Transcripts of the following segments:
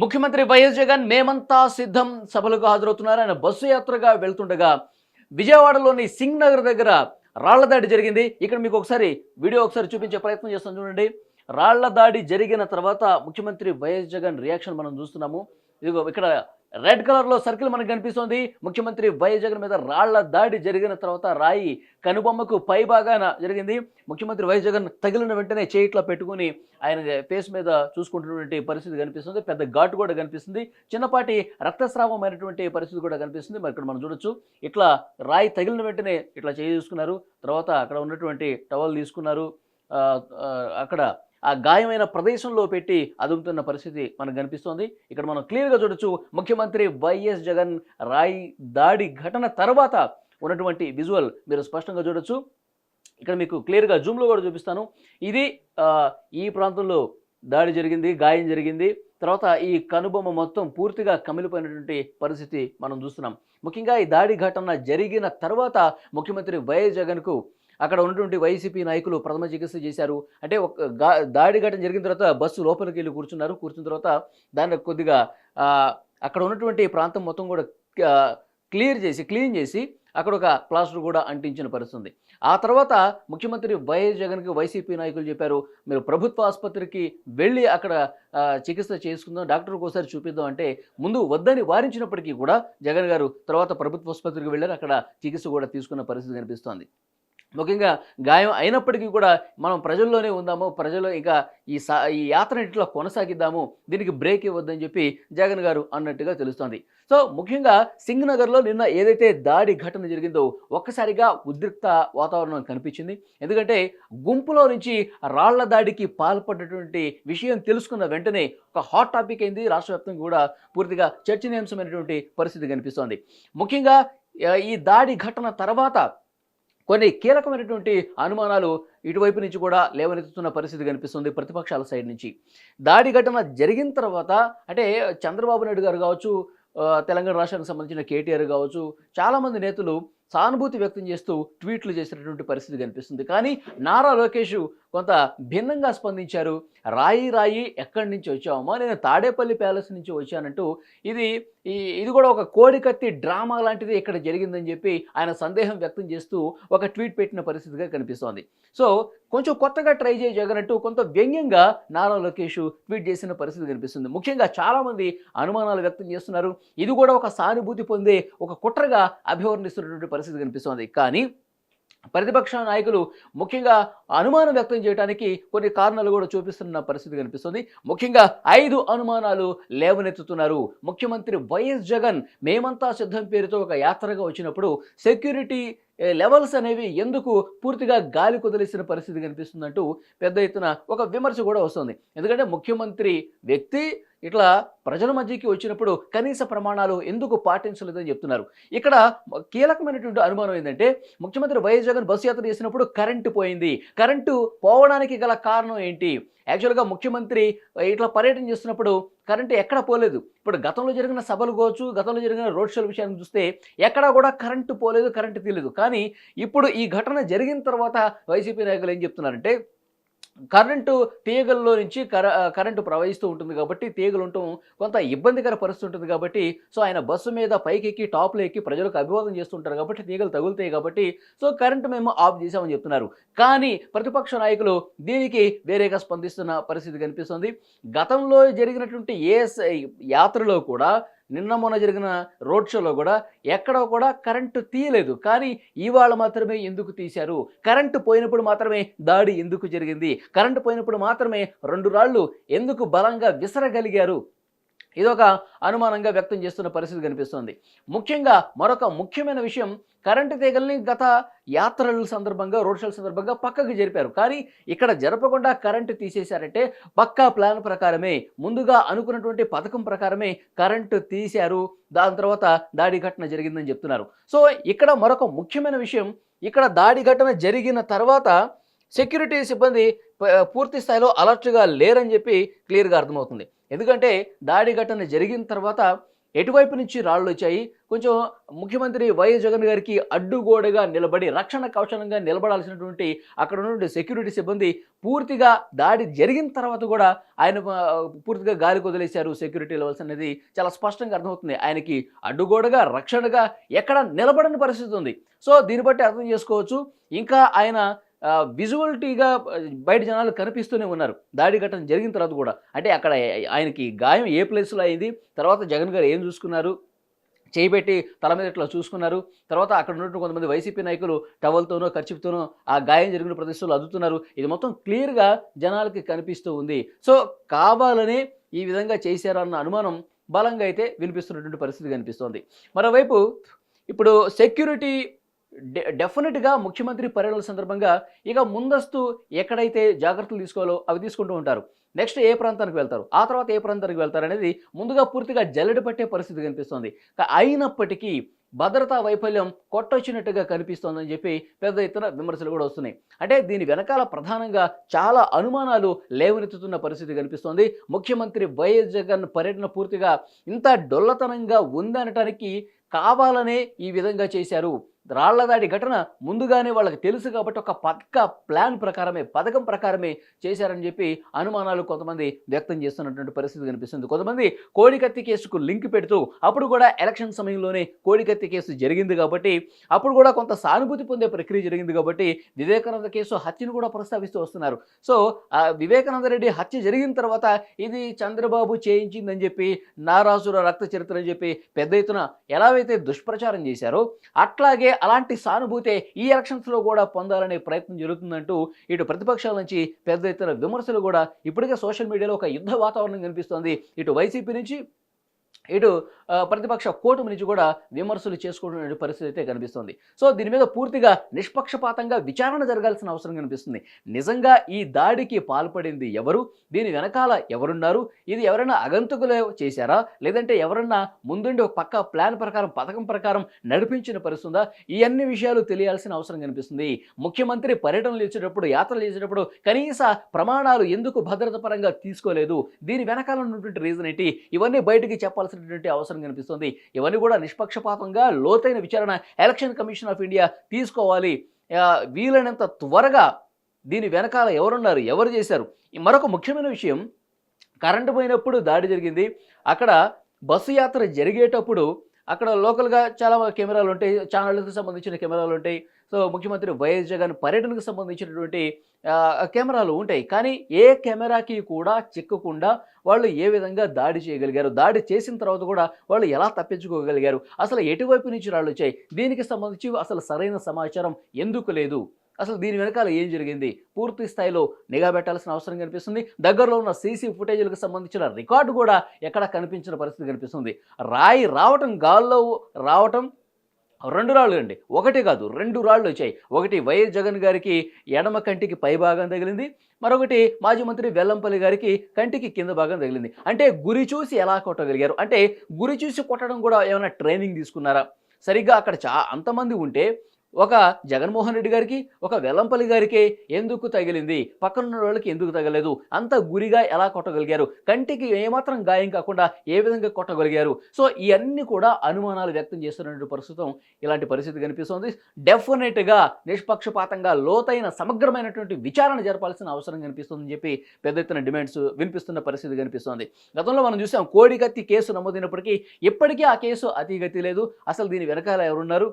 ముఖ్యమంత్రి వైఎస్ జగన్ మేమంతా సిద్ధం సభలకు హాజరవుతున్నారు. ఆయన బస్సు యాత్రగా వెళ్తుండగా విజయవాడలోని సింగ్ నగర్ దగ్గర రాళ్ళ దాడి జరిగింది. ఇక్కడ మీకు ఒకసారి వీడియో ఒకసారి చూపించే ప్రయత్నం చేస్తాను చూడండి. రాళ్ళ దాడి జరిగిన తర్వాత ముఖ్యమంత్రి వైఎస్ జగన్ రియాక్షన్ మనం చూస్తున్నాము. ఇదిగో ఇక్కడ రెడ్ కలర్లో సర్కిల్ మనకు కనిపిస్తుంది. ముఖ్యమంత్రి వైఎస్ జగన్ మీద రాళ్ళ దాడి జరిగిన తర్వాత రాయి కనుబొమ్మకు పై భాగాన జరిగింది. ముఖ్యమంత్రి వైఎస్ జగన్ తగిలిన వెంటనే చేయిట్లో పెట్టుకుని ఆయన ఫేస్ మీద చూసుకుంటున్నటువంటి పరిస్థితి కనిపిస్తుంది. పెద్ద ఘాటు కూడా కనిపిస్తుంది. చిన్నపాటి రక్తస్రావమైనటువంటి పరిస్థితి కూడా కనిపిస్తుంది. మరి ఇక్కడ మనం చూడొచ్చు. ఇట్లా రాయి తగిలిన వెంటనే ఇట్లా చేయి చూసుకున్నారు తర్వాత అక్కడ ఉన్నటువంటి టవల్ తీసుకున్నారు. అక్కడ ఆ గాయమైన ప్రదేశంలో పెట్టి అదుముతున్న పరిస్థితి మనకు కనిపిస్తోంది. ఇక్కడ మనం క్లియర్గా చూడొచ్చు ముఖ్యమంత్రి వైఎస్ జగన్ రాయి దాడి ఘటన తర్వాత ఉన్నటువంటి విజువల్ మీరు స్పష్టంగా చూడొచ్చు. ఇక్కడ మీకు క్లియర్గా జూమ్లో కూడా చూపిస్తాను. ఇది ఈ ప్రాంతంలో దాడి జరిగింది గాయం జరిగింది. తర్వాత ఈ కనుబొమ్మ మొత్తం పూర్తిగా కమిలిపోయినటువంటి పరిస్థితి మనం చూస్తున్నాం. ముఖ్యంగా ఈ దాడి ఘటన జరిగిన తర్వాత ముఖ్యమంత్రి వైఎస్ జగన్కు అక్కడ ఉన్నటువంటి వైసీపీ నాయకులు ప్రథమ చికిత్స చేశారు. అంటే ఒక దాడి ఘటన జరిగిన తర్వాత బస్సు లోపలికి వెళ్ళి కూర్చున్నారు. కూర్చున్న తర్వాత దాన్ని కొద్దిగా అక్కడ ఉన్నటువంటి ప్రాంతం మొత్తం కూడా క్లియర్ చేసి క్లీన్ చేసి అక్కడ ఒక ప్లాస్టర్ కూడా అంటించిన పరిస్థితుంది. ఆ తర్వాత ముఖ్యమంత్రి వైఎస్ జగన్కి వైసీపీ నాయకులు చెప్పారు మీరు ప్రభుత్వ ఆసుపత్రికి వెళ్ళి అక్కడ చికిత్స చేసుకుందాం డాక్టర్కి ఒకసారి చూపిద్దాం అంటే ముందు వద్దని వారించినప్పటికీ కూడా జగన్ గారు తర్వాత ప్రభుత్వ ఆసుపత్రికి వెళ్ళారు. అక్కడ చికిత్స కూడా తీసుకున్న పరిస్థితి కనిపిస్తోంది. ముఖ్యంగా గాయం అయినప్పటికీ కూడా మనం ప్రజల్లోనే ఉందాము ప్రజలు ఇంకా ఈ సా ఈ యాత్ర ఇట్లా కొనసాగిద్దాము దీనికి బ్రేక్ ఇవ్వద్దని చెప్పి జగన్ గారు అన్నట్టుగా తెలుస్తోంది. సో ముఖ్యంగా సింగ్ నగర్లో నిన్న ఏదైతే దాడి ఘటన జరిగిందో ఒక్కసారిగా ఉద్రిక్త వాతావరణం కనిపించింది. ఎందుకంటే గుంపులో నుంచి రాళ్ళ దాడికి పాల్పడినటువంటి విషయం తెలుసుకున్న వెంటనే ఒక హాట్ టాపిక్ అయింది. రాష్ట్ర వ్యాప్తంగా కూడా పూర్తిగా చర్చనీయాంశమైనటువంటి పరిస్థితి కనిపిస్తోంది. ముఖ్యంగా ఈ దాడి ఘటన తర్వాత కొన్ని కీలకమైనటువంటి అనుమానాలు ఇటువైపు నుంచి కూడా లేవనెత్తుతున్న పరిస్థితి కనిపిస్తుంది ప్రతిపక్షాల సైడ్ నుంచి. దాడి ఘటన జరిగిన తర్వాత అంటే చంద్రబాబు నాయుడు గారు కావచ్చు తెలంగాణ రాష్ట్రానికి సంబంధించిన కేటీఆర్ కావచ్చు చాలామంది నేతలు సానుభూతి వ్యక్తం చేస్తూ ట్వీట్లు చేసినటువంటి పరిస్థితి కనిపిస్తుంది. కానీ నారా లోకేష్ కొంత భిన్నంగా స్పందించారు. రాయి రాయి ఎక్కడి నుంచి వచ్చామో నేను తాడేపల్లి ప్యాలెస్ నుంచి వచ్చానంటూ ఇది ఈ ఇది కూడా ఒక కోడికత్తి డ్రామా లాంటిది ఇక్కడ జరిగిందని చెప్పి ఆయన సందేహం వ్యక్తం చేస్తూ ఒక ట్వీట్ పెట్టిన పరిస్థితిగా కనిపిస్తోంది. సో కొంచెం కొత్తగా ట్రై చేయ జగనట్టు కొంత వ్యంగ్యంగా నారా లోకేష్ ట్వీట్ చేసిన పరిస్థితి కనిపిస్తుంది. ముఖ్యంగా చాలామంది అనుమానాలు వ్యక్తం చేస్తున్నారు. ఇది కూడా ఒక సానుభూతి పొందే ఒక కుట్రగా అభివర్ణిస్తున్నటువంటి పరిస్థితి కనిపిస్తోంది. కానీ ప్రతిపక్ష నాయకులు ముఖ్యంగా అనుమానం వ్యక్తం చేయడానికి కొన్ని కారణాలు కూడా చూపిస్తున్న పరిస్థితి కనిపిస్తుంది. ముఖ్యంగా ఐదు అనుమానాలు లేవనెత్తుతున్నారు. ముఖ్యమంత్రి వైఎస్ జగన్ మేమంతా సిద్ధం పేరుతో ఒక యాత్రగా వచ్చినప్పుడు సెక్యూరిటీ లెవెల్స్ అనేవి ఎందుకు పూర్తిగా గాలి కుదిలేసిన పరిస్థితి కనిపిస్తుందంటూ పెద్ద ఎత్తున ఒక విమర్శ కూడా వస్తుంది. ఎందుకంటే ముఖ్యమంత్రి వ్యక్తి ఇట్లా ప్రజల మధ్యకి వచ్చినప్పుడు కనీస ప్రమాణాలు ఎందుకు పాటించలేదని చెప్తున్నారు. ఇక్కడ కీలకమైనటువంటి అనుమానం ఏంటంటే ముఖ్యమంత్రి వైఎస్ జగన్ బస్సు యాత్ర చేసినప్పుడు కరెంటు పోయింది. కరెంటు పోవడానికి గల కారణం ఏంటి? యాక్చువల్గా ముఖ్యమంత్రి ఇట్లా పర్యటన చేస్తున్నప్పుడు కరెంటు ఎక్కడ పోలేదు. ఇప్పుడు గతంలో జరిగిన సభలు కావచ్చు గతంలో జరిగిన రోడ్ షోల విషయాన్ని చూస్తే ఎక్కడా కూడా కరెంటు పోలేదు కరెంటు తీయలేదు. కానీ ఇప్పుడు ఈ ఘటన జరిగిన తర్వాత వైసీపీ నాయకులు ఏం చెప్తున్నారంటే కరెంటు తీగల్లో నుంచి కర కరెంటు ప్రవహిస్తూ ఉంటుంది కాబట్టి తీగలు ఉండటం కొంత ఇబ్బందికర పరిస్థితి ఉంటుంది కాబట్టి సో ఆయన బస్సు మీద పైకి ఎక్కి టాప్లో ఎక్కి ప్రజలకు అభివాదం చేస్తుంటారు కాబట్టి తీగలు తగులుతాయి కాబట్టి సో కరెంటు మేము ఆఫ్ చేసామని చెప్తున్నారు. కానీ ప్రతిపక్ష నాయకులు దీనికి వేరేగా స్పందిస్తున్న పరిస్థితి కనిపిస్తుంది. గతంలో జరిగినటువంటి ఏ యాత్రలో కూడా నిన్న మొన్న జరిగిన రోడ్ షోలో కూడా ఎక్కడ కూడా కరెంటు తీయలేదు. కానీ ఇవాళ మాత్రమే ఎందుకు తీశారు? కరెంటు పోయినప్పుడు మాత్రమే దాడి ఎందుకు జరిగింది? కరెంటు పోయినప్పుడు మాత్రమే రెండు రాళ్ళు ఎందుకు బలంగా విసరగలిగారు? ఇదొక అనుమానంగా వ్యక్తం చేస్తున్న పరిస్థితి కనిపిస్తోంది. ముఖ్యంగా మరొక ముఖ్యమైన విషయం కరెంటు తీగల్ని గత యాత్రల సందర్భంగా రోడ్ షోల సందర్భంగా పక్కకు జరిపారు. కానీ ఇక్కడ జరపకుండా కరెంటు తీసేశారంటే పక్కా ప్లాన్ ప్రకారమే ముందుగా అనుకున్నటువంటి పథకం ప్రకారమే కరెంటు తీశారు. దాని తర్వాత దాడి ఘటన జరిగిందని చెప్తున్నారు. సో ఇక్కడ మరొక ముఖ్యమైన విషయం ఇక్కడ దాడి ఘటన జరిగిన తర్వాత సెక్యూరిటీ సిబ్బంది ప- పూర్తి స్థాయిలో అలర్ట్గా లేరని చెప్పి క్లియర్గా అర్థమవుతుంది. ఎందుకంటే దాడి ఘటన జరిగిన తర్వాత ఎటువైపు నుంచి రాళ్ళు వచ్చాయి? కొంచెం ముఖ్యమంత్రి వైఎస్ జగన్ గారికి అడ్డుగోడగా నిలబడి రక్షణ కవచనంగా నిలబడాల్సినటువంటి అక్కడ ఉన్నటువంటి సెక్యూరిటీ సిబ్బంది పూర్తిగా దాడి జరిగిన తర్వాత కూడా ఆయన పూర్తిగా గాలి వదిలేశారు సెక్యూరిటీ లెవెల్స్ అనేది. చాలా స్పష్టంగా అర్థమవుతుంది. ఆయనకి అడ్డుగోడగా రక్షణగా ఎక్కడ నిలబడని పరిస్థితి ఉంది. సో దీన్ని బట్టి అర్థం చేసుకోవచ్చు. ఇంకా ఆయన విజువల్టీగా బయట జనాలు కనిపిస్తూనే ఉన్నారు. దాడి ఘటన జరిగిన తర్వాత కూడా. అంటే అక్కడ ఆయనకి గాయం ఏ ప్లేస్లో అయింది తర్వాత జగన్ గారు ఏం చూసుకున్నారు చేయిబెట్టి తల మీద ఇట్లా చూసుకున్నారు తర్వాత అక్కడ ఉన్నటువంటి కొంతమంది వైసీపీ నాయకులు టవల్తోనో ఖర్చుతోనో ఆ గాయం జరిగిన ప్రదేశంలో అదుతున్నారు. ఇది మొత్తం క్లియర్గా జనాలకి కనిపిస్తూ ఉంది. సో కావాలనే ఈ విధంగా చేశారన్న అనుమానం బలంగా అయితే వినిపిస్తున్నటువంటి పరిస్థితి కనిపిస్తోంది. మరోవైపు ఇప్పుడు సెక్యూరిటీ డెఫినెట్గా ముఖ్యమంత్రి పర్యటన సందర్భంగా ఇక ముందస్తు ఎక్కడైతే జాగ్రత్తలు తీసుకోవాలో అవి తీసుకుంటూ ఉంటారు. నెక్స్ట్ ఏ ప్రాంతానికి వెళ్తారు? ఆ తర్వాత ఏ ప్రాంతానికి వెళ్తారు అనేది ముందుగా పూర్తిగా జల్లెడ పట్టే పరిస్థితి కనిపిస్తోంది. అయినప్పటికీ భద్రతా వైఫల్యం కొట్టొచ్చినట్టుగా కనిపిస్తోందని చెప్పి పెద్ద ఎత్తున విమర్శలు కూడా వస్తున్నాయి. అంటే దీని వెనకాల ప్రధానంగా చాలా అనుమానాలు లేవనెత్తుతున్న పరిస్థితి కనిపిస్తోంది. ముఖ్యమంత్రి వైఎస్ జగన్ పర్యటన పూర్తిగా ఇంత డొల్లతనంగా ఉందనటానికి కావాలనే ఈ విధంగా చేశారు. రాళ్ళదాడి ఘటన ముందుగానే వాళ్ళకి తెలుసు కాబట్టి ఒక పక్క ప్లాన్ ప్రకారమే పథకం ప్రకారమే చేశారని చెప్పి అనుమానాలు కొంతమంది వ్యక్తం చేస్తున్నటువంటి పరిస్థితి కనిపిస్తుంది. కొంతమంది కోడికత్తి కేసుకు లింక్ పెడుతూ అప్పుడు కూడా ఎలక్షన్ సమయంలోనే కోడికత్తి కేసు జరిగింది కాబట్టి అప్పుడు కూడా కొంత సానుభూతి పొందే ప్రక్రియ జరిగింది కాబట్టి వివేకానంద కేసు హత్యను కూడా ప్రస్తావిస్తూ వస్తున్నారు. సో వివేకానంద రెడ్డి హత్య జరిగిన తర్వాత ఇది చంద్రబాబు చేయించిందని చెప్పి నారాసుర రక్త చరిత్ర అని చెప్పి పెద్ద ఎత్తున ఎలా అయితే దుష్ప్రచారం చేశారో అట్లాగే అలాంటి సానుభూతే ఈ ఎలక్షన్స్లో కూడా పొందాలనే ప్రయత్నం జరుగుతుందంటూ ఇటు ప్రతిపక్షాల నుంచి పెద్ద ఎత్తున విమర్శలు కూడా ఇప్పటికే సోషల్ మీడియాలో ఒక యుద్ధ వాతావరణం కనిపిస్తోంది. ఇటు వైసీపీ నుంచి ఇటు ప్రతిపక్ష కూటమి నుంచి కూడా విమర్శలు చేసుకుంటున్న పరిస్థితి అయితే కనిపిస్తుంది. సో దీని మీద పూర్తిగా నిష్పక్షపాతంగా విచారణ జరగాల్సిన అవసరం కనిపిస్తుంది. నిజంగా ఈ దాడికి పాల్పడింది ఎవరు? దీని వెనకాల ఎవరున్నారు? ఇది ఎవరైనా అగంతుకులే చేశారా? లేదంటే ఎవరన్నా ముందుండి ఒక పక్క ప్లాన్ ప్రకారం పథకం ప్రకారం నడిపించిన పరిస్థితుందా ఈ అన్ని విషయాలు తెలియాల్సిన అవసరం కనిపిస్తుంది. ముఖ్యమంత్రి పర్యటనలు ఇచ్చేటప్పుడు యాత్రలు చేసేటప్పుడు కనీస ప్రమాణాలు ఎందుకు భద్రత పరంగా తీసుకోలేదు? దీని వెనకాల ఉన్నటువంటి రీజన్ ఏంటి? ఇవన్నీ బయటికి చెప్పాల్సినటువంటి అవసరం కనిపిస్తుంది. ఇవన్నీ కూడా నిష్పక్షపాతంగా లోతైన విచారణ ఎలక్షన్ కమిషన్ ఆఫ్ ఇండియా తీసుకోవాలి. వీలైనంత త్వరగా దీని వెనకాల ఎవరున్నారు ఎవరు చేశారు? మరొక ముఖ్యమైన విషయం కరెంటు పోయినప్పుడు దాడి జరిగింది. అక్కడ బస్సు యాత్ర జరిగేటప్పుడు అక్కడ లోకల్గా చాలా కెమెరాలు ఉంటాయి ఛానళ్ళకు సంబంధించిన కెమెరాలు ఉంటాయి సో ముఖ్యమంత్రి వైఎస్ జగన్ పర్యటనకు సంబంధించినటువంటి కెమెరాలు ఉంటాయి. కానీ ఏ కెమెరాకి కూడా చిక్కకుండా వాళ్ళు ఏ విధంగా దాడి చేయగలిగారు? దాడి చేసిన తర్వాత కూడా వాళ్ళు ఎలా తప్పించుకోగలిగారు? అసలు ఎటువైపు నుంచి రాళ్ళు వచ్చాయి? దీనికి సంబంధించి అసలు సరైన సమాచారం ఎందుకు లేదు? అసలు దీని వెనకాల ఏం జరిగింది? పూర్తి స్థాయిలో నిఘా పెట్టాల్సిన అవసరం కనిపిస్తుంది. దగ్గరలో ఉన్న సీసీ ఫుటేజీలకు సంబంధించిన రికార్డు కూడా ఎక్కడ కనిపించిన పరిస్థితి కనిపిస్తుంది. రాయి రావటం గాల్లో రావటం రెండు రాళ్ళు అండి. ఒకటి కాదు రెండు రాళ్ళు వచ్చాయి. ఒకటి వైఎస్ జగన్ గారికి ఎడమ కంటికి పై భాగం తగిలింది. మరొకటి మాజీ మంత్రి వెల్లంపల్లి గారికి కంటికి కింద భాగం తగిలింది. అంటే గురి చూసి ఎలా కొట్టగలిగారు? అంటే గురి చూసి కొట్టడం కూడా ఏమైనా ట్రైనింగ్ తీసుకున్నారా? సరిగ్గా అక్కడ చా అంతమంది ఉంటే ఒక జగన్మోహన్ రెడ్డి గారికి ఒక వెల్లంపల్లి గారికి ఎందుకు తగిలింది? పక్కన ఉన్న వాళ్ళకి ఎందుకు తగలేదు? అంత గురిగా ఎలా కొట్టగలిగారు? కంటికి ఏమాత్రం గాయం కాకుండా ఏ విధంగా కొట్టగలిగారు? సో ఇవన్నీ కూడా అనుమానాలు వ్యక్తం చేస్తున్నటువంటి ప్రస్తుతం ఇలాంటి పరిస్థితి కనిపిస్తుంది. డెఫినెట్గా నిష్పక్షపాతంగా లోతైన సమగ్రమైనటువంటి విచారణ జరపాల్సిన అవసరం కనిపిస్తుందని చెప్పి పెద్ద ఎత్తున డిమాండ్స్ వినిపిస్తున్న పరిస్థితి కనిపిస్తోంది. గతంలో మనం చూసాం కోడికత్తి కేసు నమోదైనప్పటికీ ఇప్పటికీ ఆ కేసు అతిగతి లేదు. అసలు దీని వెనకాల ఎవరున్నారు?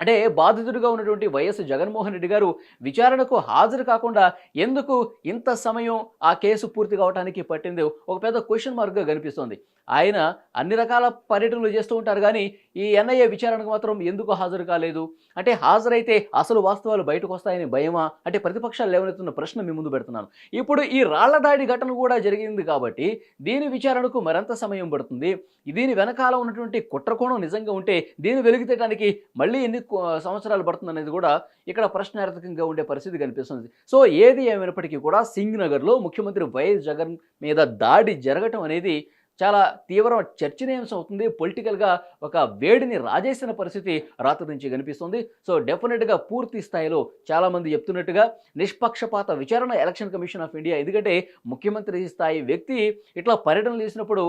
అంటే బాధితుడిగా ఉన్నటువంటి వైఎస్ జగన్మోహన్ రెడ్డి గారు విచారణకు హాజరు కాకుండా ఎందుకు ఇంత సమయం ఆ కేసు పూర్తి కావడానికి పట్టింది ఒక పెద్ద క్వశ్చన్ మార్క్గా కనిపిస్తోంది. ఆయన అన్ని రకాల పర్యటనలు చేస్తూ ఉంటారు కానీ ఈ ఎన్ఐఏ విచారణకు మాత్రం ఎందుకు హాజరు కాలేదు? అంటే హాజరైతే అసలు వాస్తవాలు బయటకు వస్తాయని భయమా? అంటే ప్రతిపక్షాలు లేవనెత్తున్న ప్రశ్న మీ ముందు పెడుతున్నాను. ఇప్పుడు ఈ రాళ్ళ దాడి ఘటన కూడా జరిగింది కాబట్టి దీని విచారణకు మరింత సమయం పడుతుంది? దీని వెనకాల ఉన్నటువంటి కుట్రకోణం నిజంగా ఉంటే దీన్ని వెలుగుతేయడానికి మళ్ళీ ఎన్ని సంవత్సరాలు పడుతుంది అనేది కూడా ఇక్కడ ప్రశ్నార్థకంగా ఉండే పరిస్థితి కనిపిస్తుంది. సో ఏది ఏమైనప్పటికీ కూడా సింగ్ నగర్లో ముఖ్యమంత్రి వైఎస్ జగన్ మీద దాడి జరగటం అనేది చాలా తీవ్ర చర్చనీయాంశం అవుతుంది. పొలిటికల్గా ఒక వేడిని రాజేసిన పరిస్థితి రాత్రి నుంచి కనిపిస్తుంది. సో డెఫినెట్గా పూర్తి స్థాయిలో చాలామంది చెప్తున్నట్టుగా నిష్పక్షపాత విచారణ ఎలక్షన్ కమిషన్ ఆఫ్ ఇండియా. ఎందుకంటే ముఖ్యమంత్రి స్థాయి వ్యక్తి ఇట్లా పర్యటనలు చేసినప్పుడు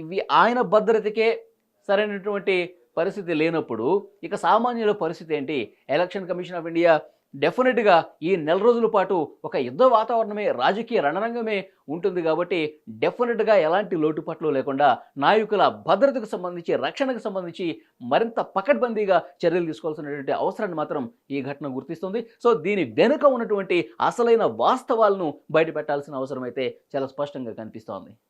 ఇవి ఆయన భద్రతకే సరైనటువంటి పరిస్థితి లేనప్పుడు ఇక సామాన్యుల పరిస్థితి ఏంటి? ఎలక్షన్ కమిషన్ ఆఫ్ ఇండియా డెఫినెట్గా ఈ నెల రోజుల పాటు ఒక యుద్ధ వాతావరణమే రాజకీయ రణరంగమే ఉంటుంది కాబట్టి డెఫినెట్గా ఎలాంటి లోటుపాట్లు లేకుండా నాయకుల భద్రతకు సంబంధించి రక్షణకు సంబంధించి మరింత పకడ్బందీగా చర్యలు తీసుకోవాల్సినటువంటి అవసరాన్ని మాత్రం ఈ ఘటన గుర్తిస్తుంది. సో దీని వెనుక ఉన్నటువంటి అసలైన వాస్తవాలను బయట పెట్టాల్సిన అవసరం అయితే చాలా స్పష్టంగా కనిపిస్తోంది.